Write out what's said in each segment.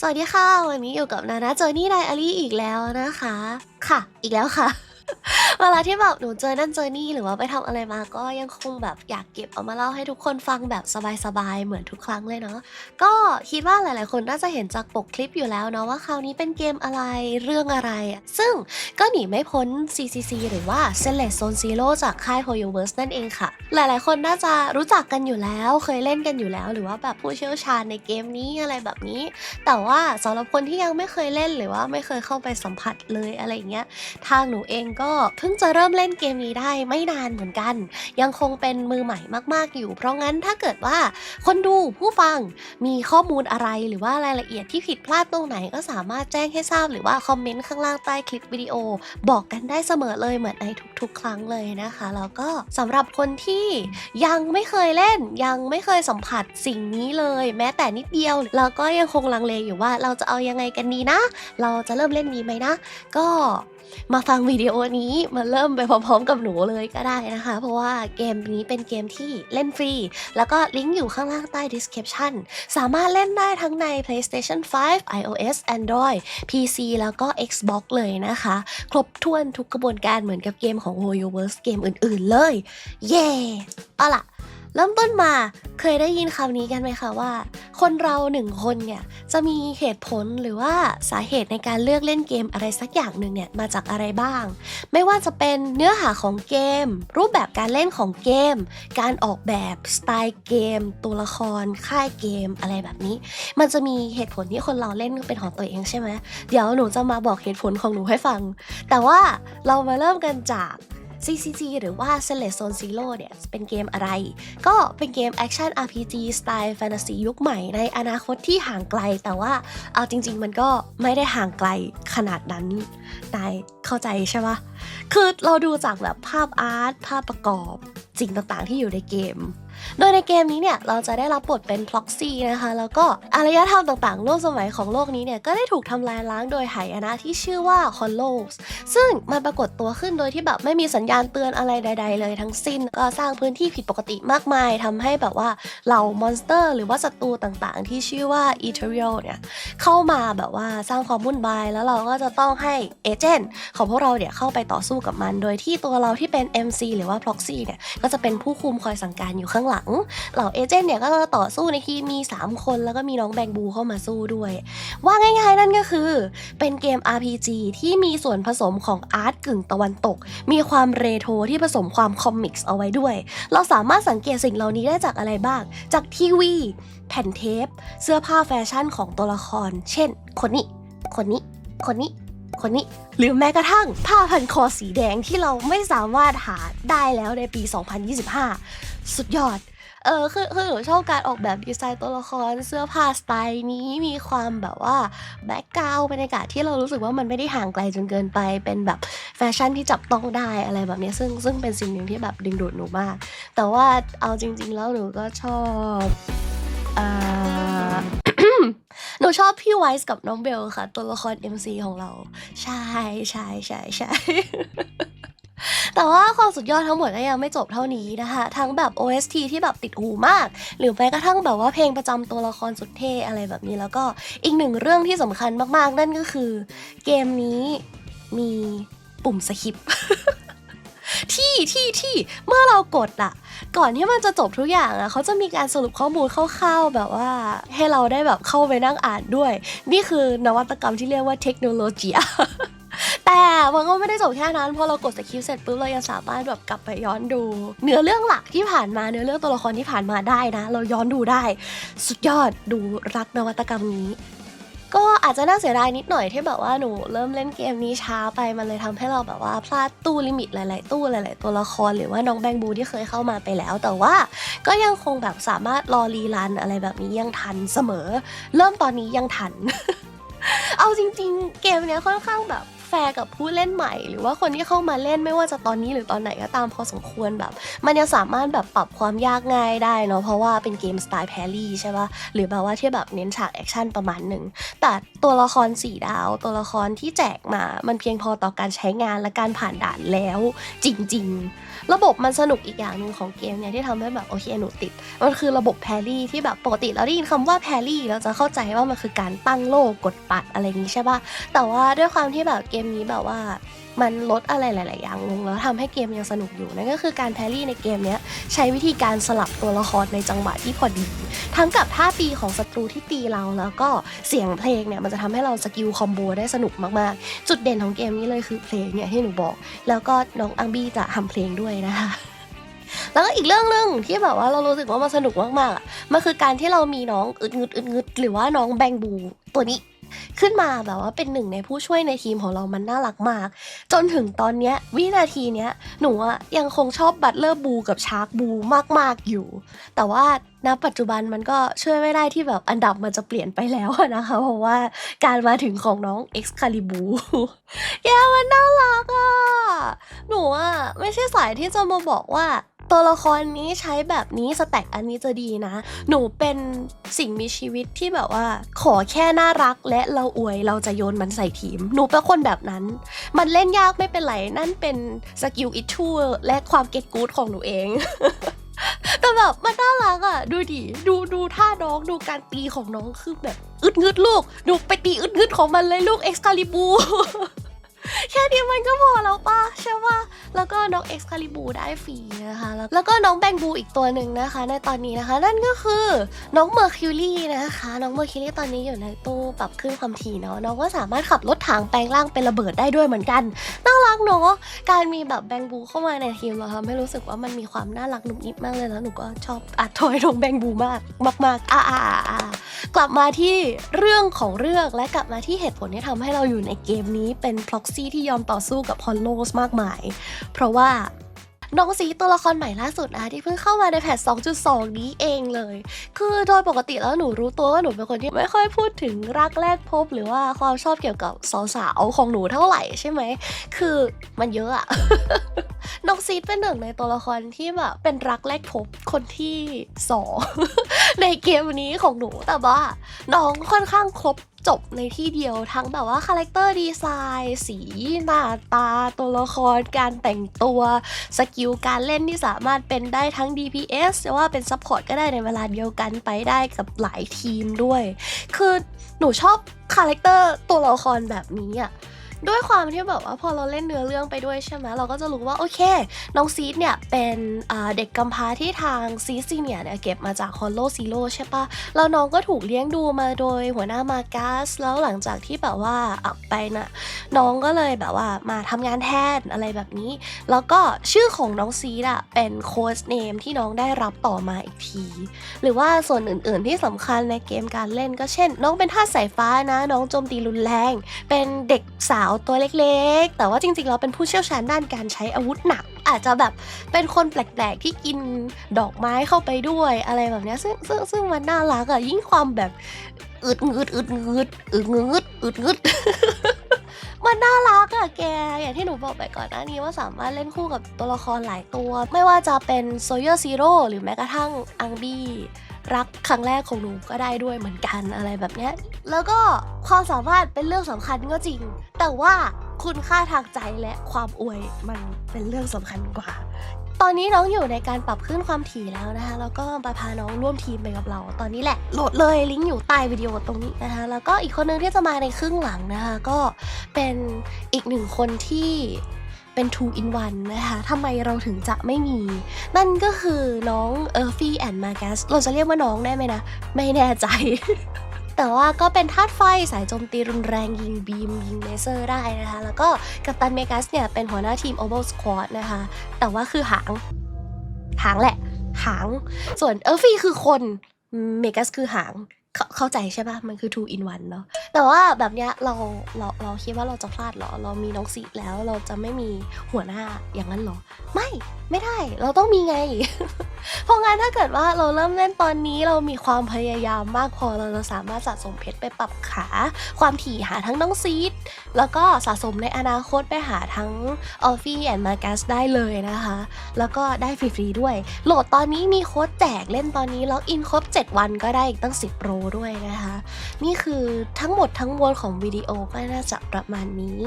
สวัสดีค่ะ วันนี้อยู่กับนานาเจอนี่ไดอารี่อีกแล้วนะคะ ค่ะ อีกแล้วค่ะ เวลาที่แบบหนูเจอนั่นเจอนี่หรือว่าไปทำอะไรมาก็ยังคงแบบอยากเก็บเอามาเล่าให้ทุกคนฟังแบบสบายๆเหมือนทุกครั้งเลยเนาะก็คิดว่าหลายๆ คนน่าจะเห็นจากปกคลิปอยู่แล้วเนาะว่าคราวนี้เป็นเกมอะไรเรื่องอะไร ซึ่งก็หนีไม่พ้น CCC หรือว่า s e l e c t Zone Zero จากค่าย Hoyoverse นั่นเองค่ะ หลายๆ คนน่าจะรู้จักกันอยู่แล้ว เคยเล่นกันอยู่แล้ว หรือว่าแบบผู้เชี่ยวชาญในเกมนี้อะไรแบบนี้ แต่ว่าสำหรับคนที่ยังไม่เคยเล่นหรือว่าไม่เคยเข้าไปสัมผัสเลยอะไรอย่างเงี้ยทางหนูเองก็เพิ่งจะเริ่มเล่นเกมนี้ได้ไม่นานเหมือนกัน ยังคงเป็นมือใหม่มาก ๆ อยู่ เพราะงั้นถ้าเกิดว่าคนดูผู้ฟังมีข้อมูลอะไรหรือว่ารายละเอียดที่ผิดพลาดตรงไหนก็สามารถแจ้งให้ทราบหรือว่าคอมเมนต์ข้างล่างใต้คลิปวิดีโอ บอกกันได้เสมอเลยเหมือนในทุก ๆ ครั้งเลยนะคะ แล้วก็สำหรับคนที่ยังไม่เคยเล่น ยังไม่เคยสัมผัสสิ่งนี้เลย แม้แต่นิดเดียวแล้วก็ยังคงลังเลอยู่ว่าเราจะเอายังไงกันดีนะ เราจะเริ่มเล่นดีไหมนะ ก็มาฟังวิดีโอนี้มาเริ่มไปพร้อมๆ กับหนูเลยก็ได้นะคะ เพราะว่าเกมนี้เป็นเกมที่เล่นฟรี แล้วก็ลิงก์อยู่ข้างล่างใต้ description สามารถเล่นได้ทั้งใน PlayStation 5 iOS Android PC แล้วก็ Xbox เลยนะคะ ครบถ้วนทุกกระบวนการเหมือนกับเกมของ Hoyoverse เกมอื่นๆเลย เย่เอาล่ะ เริ่มต้นมาเคยได้ยินคำนี้กันไหมคะว่า คนเราหนึ่งคนเนี่ยจะมีเหตุผลหรือว่าสาเหตุในการเลือกเล่นเกมอะไรสักอย่างหนึ่งเนี่ยมาจากอะไรบ้าง ไม่ว่าจะเป็นเนื้อหาของเกม รูปแบบการเล่นของเกม การออกแบบสไตล์เกม ตัวละคร ค่ายเกมอะไรแบบนี้ มันจะมีเหตุผลที่คนเราเล่นเป็นของตัวเองใช่ไหมเดี๋ยวหนูจะมาบอกเหตุผลของหนูให้ฟัง แต่ว่าเรามาเริ่มกันจาก CCG หรือว่า s e l e s t Zone Zero เนี่ยเป็นเกมอะไร ก็เป็นเกมแอคชั่น RPG สไตล์แฟนตาซียุคใหม่ในอนาคตที่ห่างไกล แต่ว่าเอาจริง ๆ มันก็ไม่ได้ห่างไกลขนาดนั้นนายเข้าใจใช่ปะคือเราดูจากแบบภาพอาร์ตภาพประกอบสิ่งต่างๆที่อยู่ในเกม โดยในเกมนี้เนี่ยเราจะได้รับบทเป็น Proxy นะคะ แล้วก็อารยธรรมต่างๆร่วมสมัยของโลกนี้เนี่ยก็ได้ถูกทำลายล้างโดยหายนะที่ชื่อว่า Hollows ซึ่งมันปรากฏตัวขึ้นโดยที่แบบไม่มีสัญญาณเตือนอะไรใด ๆ เลยทั้งสิ้น ก็สร้างพื้นที่ผิดปกติมากมายทำให้แบบว่าเหล่ามอนสเตอร์ หรือว่าศัตรูต่างๆ ที่ชื่อว่า Ethereal เนี่ยเข้ามาแบบว่าสร้างความวุ่นวาย แล้วเราก็จะต้องให้เอเจนต์ของพวกเราเนี่ยเข้าไปต่อสู้กับมัน โดยที่ตัวเราที่เป็น MC หรือว่า Proxy เนี่ยก็จะเป็นผู้คุมคอยสั่งการอยู่ข้างหลัง เหล่าเอเจนต์เนี่ยก็จะต่อสู้ในทีมมี 3 คนแล้วก็มีน้องแบงบูเข้ามาสู้ด้วย ว่าง่ายๆนั่นก็คือเป็นเกม RPG ที่มีส่วนผสมของอาร์ตกึ่งตะวันตก มีความเรโทรที่ผสมความคอมิกส์เอาไว้ด้วย เราสามารถสังเกตสิ่งเหล่านี้ได้จากอะไรบ้าง จากทีวี แผ่นเทป เสื้อผ้าแฟชั่นของตัวละคร เช่น คนนี้ คนนี้ คนนี้ คนนี้ หรือแม้กระทั่งผ้าพันคอสีแดงที่เราไม่สามารถหาได้แล้วในปี 2025 สุดยอด เออคือคือหนูชอบการออกแบบดีไซน์ตัวละครเสื้อผ้าสไตล์นี้มีความแบบว่าแบ็กกราวบรรยากาศที่เรารู้สึกว่ามันไม่ได้ห่างไกลจนเกินไปเป็นแบบแฟชั่นที่จับต้องได้อะไรแบบนี้ซึ่งซึ่งเป็นสิ่งหนึ่งที่แบบดึงดูดหนูมาก แต่ว่าเอาจริง ๆ แล้วหนูก็ชอบ หนูชอบพี่ไวส์กับน้องเบลค่ะ ตัวละคร MC ของเรา ใช่ใช่ใช่ใช่ แต่ว่าความสุดยอดทั้งหมดก็ยังไม่จบเท่านี้นะคะ ทั้งแบบ OST ที่แบบติดหูมาก หรือแม้กระทั่งแบบว่าเพลงประจำตัวละครสุดเท่อะไรแบบนี้ แล้วก็อีกหนึ่งเรื่องที่สำคัญมากๆ นั่นก็คือ เกมนี้มีปุ่มสคิป ที่ที่ที่เมื่อเรากดอะก่อนที่มันจะจบทุกอย่างอะเขาจะมีการสรุปข้อมูลคร่าวๆแบบว่าให้เราได้แบบเข้าไปนั่งอ่านด้วย นี่คือนวัตกรรมที่เรียกว่าเทคโนโลยีแต่มันก็ไม่ได้จบแค่นั้นพอเรากดสกิปเสร็จปุ๊บเรายังสามารถแบบกลับไปย้อนดู เนื้อเรื่องหลักที่ผ่านมาเนื้อเรื่องตัวละครที่ผ่านมาได้นะ เราย้อนดูได้ สุดยอดดูรักนวัตกรรมนี้ ก็อาจจะน่าเสียดายนิดหน่อยที่แบบว่าหนูเริ่มเล่นเกมนี้ช้าไปมันเลยทำให้เราแบบว่าพลาดตู้ลิมิตหลาย ๆ ตู้หลาย ๆ ตัวละครหรือว่าน้องแบงบูที่เคยเข้ามาไปแล้ว แต่ว่าก็ยังคงแบบสามารถรอรีรันอะไรแบบนี้ยังทันเสมอ เริ่มตอนนี้ยังทัน เอาจริง ๆ เกมเนี้ยค่อนข้างแบบ แฟร์กับผู้เล่นใหม่ หรือว่าคนที่เข้ามาเล่นไม่ว่าจะตอนนี้หรือตอนไหนก็ตามพอสมควรแบบ มันยังสามารถแบบปรับความยากง่ายได้เนาะเพราะว่าเป็นเกมสไตล์แพรรี่ใช่ปะหรือแบบว่าที่แบบเน้นฉากแอคชั่นประมาณหนึ่งแต่ตัวละครสี่ดาว ตัวละครที่แจกมา มันเพียงพอต่อการใช้งานและการผ่านด่านแล้วจริง ๆ ระบบมันสนุกอีกอย่างหนึ่งของเกมเนี่ยที่ทำให้แบบโอเคหนูติดมันคือระบบแพรรี่ที่แบบปกติเราได้ยินคำว่าแพรรี่เราจะเข้าใจว่ามันคือการตั้งโล่กดปัดอะไรอย่างนี้ใช่ป่ะแต่ว่าด้วยความที่แบบเกมนี้แบบว่ามันลดอะไรหลาย ๆ อย่างลงแล้วทำให้เกมยังสนุกอยู่นั่นก็คือการแพรี่ในเกมนี้ใช้วิธีการสลับตัวละครในจังหวะที่พอดี ทั้งกับท่าตีของศัตรูที่ตีเราแล้วก็เสียงเพลงเนี่ยมันจะทำให้เราสกิลคอมโบได้สนุกมาก ๆ จุดเด่นของเกมนี้เลยคือเพลงเนี่ยที่หนูบอก แล้วก็น้องอังบี้จะทำเพลงด้วยนะคะแล้วก็อีกเรื่องหนึ่งที่แบบว่าเรารู้สึกว่ามันสนุกมากๆอะมันคือการที่เรามีน้องอึดงึดอึดงึดหรือว่าน้องแบงบูตัวนี้ ขึ้นมาแบบว่าเป็นหนึ่งในผู้ช่วยในทีมของเรามันน่ารักมาก จนถึงตอนเนี้ยวินาทีเนี้ยหนูอะยังคงชอบบัตเลอร์บูกับชาร์กบูมากๆอยู่ แต่ว่าณปัจจุบันมันก็ช่วยไม่ได้ที่แบบอันดับมันจะเปลี่ยนไปแล้วนะคะ เพราะว่าการมาถึงของน้อง Excalibur แกมันน่ารักอะหนูอะไม่ใช่สายที่จะมาบอกว่า ตัวละครนี้ใช้แบบนี้สแต็กอันนี้จะดีนะ หนูเป็นสิ่งมีชีวิตที่แบบว่า ขอแค่น่ารักและเราอวยเราจะโยนมันใส่ทีม หนูเป็นคนแบบนั้น มันเล่นยากไม่เป็นไร นั่นเป็นสกิลอิทูและความเก็ตกูดของหนูเอง แต่แบบมันน่ารักอะ ดูดิดูดูท่าน้องดูการตีของน้องคือแบบอึดงึดลูกดูไปตีอึดงึดของมันเลยลูกเอ็กซ์คาลิบูแค่นี้มันก็พอแล้วป่ะใช่ป่ะ แล้วก็น้อง Excalibur ได้ฟรีนะคะแล้วก็น้องแบงบูอีกตัวหนึ่งนะคะ ในตอนนี้นะคะ นั่นก็คือน้อง Mercury นะคะน้อง Mercury ตอนนี้อยู่ในตู้ปรับขึ้นความถี่เนาะน้องก็สามารถขับรถถังแปลงร่างเป็นระเบิดได้ด้วยเหมือนกันน่ารักเนาะการมีแบบแบงบูเข้ามาในทีมเราทำให้รู้สึกว่ามันมีความน่ารักหนุบหนิบมากเลยแล้วหนูก็ชอบอัดทอยน้องแบงบูมากมากๆอ่าอ่าอ่ากลับมาที่เรื่องของเรื่องและกลับมาที่เหตุผลที่ทำให้เราอยู่ในเกมนี้เป็น proxy ที่ยอมต่อสู้กับ Hollows มากมายเพราะว่าน้องซีตัวละครใหม่ล่าสุดนะคะที่เพิ่งเข้ามาในแพท 2.2 นี้เองเลย คือโดยปกติแล้วหนูรู้ตัวว่าหนูเป็นคนที่ไม่ค่อยพูดถึงรักแรกพบ หรือว่าความชอบเกี่ยวกับสาวๆของหนูเท่าไหร่ใช่ไหม คือมันเยอะอะ น้องซีดเป็นหนึ่งในตัวละครที่แบบเป็นรักแรกพบคนที่สองในเกมนี้ของหนูแต่ว่าน้องค่อนข้างครบ จบในที่เดียวทั้งแบบว่าคาแรคเตอร์ดีไซน์สีหน้าตาตัวละครการแต่งตัวสกิลการเล่นที่สามารถเป็นได้ทั้ง DPS หรือว่าเป็นซัพพอร์ตก็ได้ในเวลาเดียวกันไปได้กับหลายทีมด้วย คือหนูชอบคาแรคเตอร์ตัวละครแบบนี้อะ ด้วยความที่แบบว่าพอเราเล่นเนื้อเรื่องไปด้วยใช่ไหมเราก็จะรู้ว่าโอเค น้องซีดเนี่ยเป็นเด็กกำพร้าที่ทางซีซีเนียเนี่ยเก็บมาจากคอนโลซีโร่ใช่ปะแล้วน้องก็ถูกเลี้ยงดูมาโดยหัวหน้ามากัสแล้วหลังจากที่แบบว่าอับไปน่ะน้องก็เลยแบบว่ามาทำงานแทนอะไรแบบนี้ แล้วก็ชื่อของน้องซีดอะเป็นโค้ดเนมที่น้องได้รับต่อมาอีกที หรือว่าส่วนอื่น ๆ ที่สำคัญในเกมการเล่นก็เช่น น้องเป็นท่าสายฟ้านะ น้องโจมตีรุนแรง เป็นเด็กสาวตัวเล็กๆ แต่ว่าจริงๆเราเป็นผู้เชี่ยวชาญด้านการใช้อาวุธหนัก อาจจะแบบเป็นคนแปลกๆ ที่กินดอกไม้เข้าไปด้วยอะไรแบบนี้ซึ่งซึ่งซึ่งมันน่ารักอะยิ่งความแบบอึดงึดอึดงึดอึดงึดอึดงึด มันน่ารักอะแก อย่างที่หนูบอกไปก่อนหน้านี้ว่าสามารถเล่นคู่กับตัวละครหลายตัว ไม่ว่าจะเป็นโซเยอร์ซีโร่หรือแม้กระทั่งอังบี้รักครั้งแรกของหนูก็ได้ด้วยเหมือนกันอะไรแบบนี้ แล้วก็ความสามารถเป็นเรื่องสำคัญก็จริง แต่ว่าคุณค่าทางใจและความอวยมันเป็นเรื่องสำคัญกว่า ตอนนี้น้องอยู่ในการปรับขึ้นความถี่แล้วนะคะ แล้วก็มาพาน้องร่วมทีมไปกับเรา ตอนนี้แหละ โหลดเลยลิงก์อยู่ใต้วิดีโอตรงนี้นะคะ แล้วก็อีกคนนึงที่จะมาในครึ่งหลังนะคะ ก็เป็นอีกหนึ่งคนที่เป็น two in one นะคะทำไมเราถึงจะไม่มี นั่นก็คือน้องเออร์ฟี่แอนด์มากัสเราจะเรียกว่าน้องได้ไหมนะ ไม่แน่ใจ แต่ว่าก็เป็นธาตุไฟสายโจมตีรุนแรงยิงบีมยิงเลเซอร์ได้นะคะ แล้วก็กัปตันเมกัสเนี่ยเป็นหัวหน้าทีม o v a l Squad นะคะ แต่ว่าคือหาง หางแหละ หาง ส่วนเออร์ฟี่คือคนเมกัสคือหางเข้าเข้าใจใช่ปะมันคือ two in one เนาะแต่แต่ว่าแบบเนี้ยเราเราเราคิดว่าเราจะพลาดเหรอ เรามีน้องซีแล้วเราจะไม่มีหัวหน้าอย่างนั้นเหรอ ไม่ไม่ได้ เราต้องมีไง เพราะงั้นถ้าเกิดว่าเราเริ่มเล่นตอนนี้เรามีความพยายามมากพอเราจะสามารถสะสมเพชรไปปรับขา ความถี่หาทั้งน้องซีด แล้วก็สะสมในอนาคตไปหาทั้งออฟฟี่แอนด์มากัสได้เลยนะคะ แล้วก็ได้ฟรีๆด้วย โหลดตอนนี้มีโค้ดแจกเล่นตอนนี้ล็อกอินครบ 7 วันก็ได้อีกตั้ง 10โปรด้วยนะคะ นี่คือทั้งหมดทั้งมวลของวิดีโอก็น่าจะประมาณนี้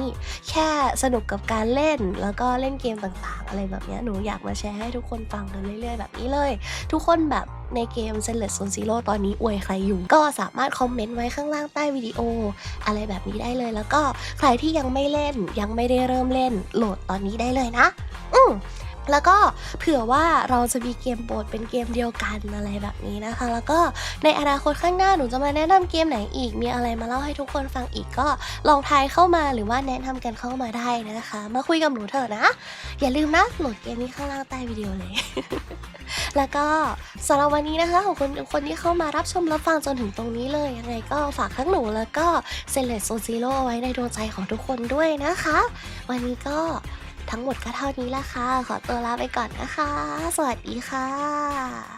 แค่สนุกกับการเล่นแล้วก็เล่นเกมต่างๆ อะไรแบบนี้หนูอยากมาแชร์ให้ทุกคนฟังกันเรื่อยๆแบบนี้เลย ทุกคนแบบในเกม s e n l e s s Zone Zero ตอนนี้อวยใครอยู่ ก็สามารถคอมเมนต์ไว้ข้างล่างใต้วิดีโอ อะไรแบบนี้ได้เลย แล้วก็ใครที่ยังไม่เล่นยังไม่ได้เริ่มเล่นโหลดตอนนี้ได้เลยนะ อืม แล้วก็เผื่อว่าเราจะมีเกมโปรดเป็นเกมเดียวกันอะไรแบบนี้นะคะ แล้วก็ในอนาคตข้างหน้าหนูจะมาแนะนำเกมไหนอีก มีอะไรมาเล่าให้ทุกคนฟังอีกก็ลองทายเข้ามาหรือว่าแนะนำกันเข้ามาได้นะคะ มาคุยกับหนูเถอะนะ อย่าลืมนะโหลดเกมนี้ข้างล่างใต้วิดีโอเลย แล้วก็สำหรับวันนี้นะคะของคนคนที่เข้ามารับชมรับฟังจนถึงตรงนี้เลยยังไงก็ฝากทั้งหนูแล้วก็เซเลสโซซิโร่ไว้ในดวงใจของทุกคนด้วยนะคะ วันนี้ก็ ทั้งหมดก็เท่านี้ละค่ะ ขอตัวลาไปก่อนนะคะ สวัสดีค่ะ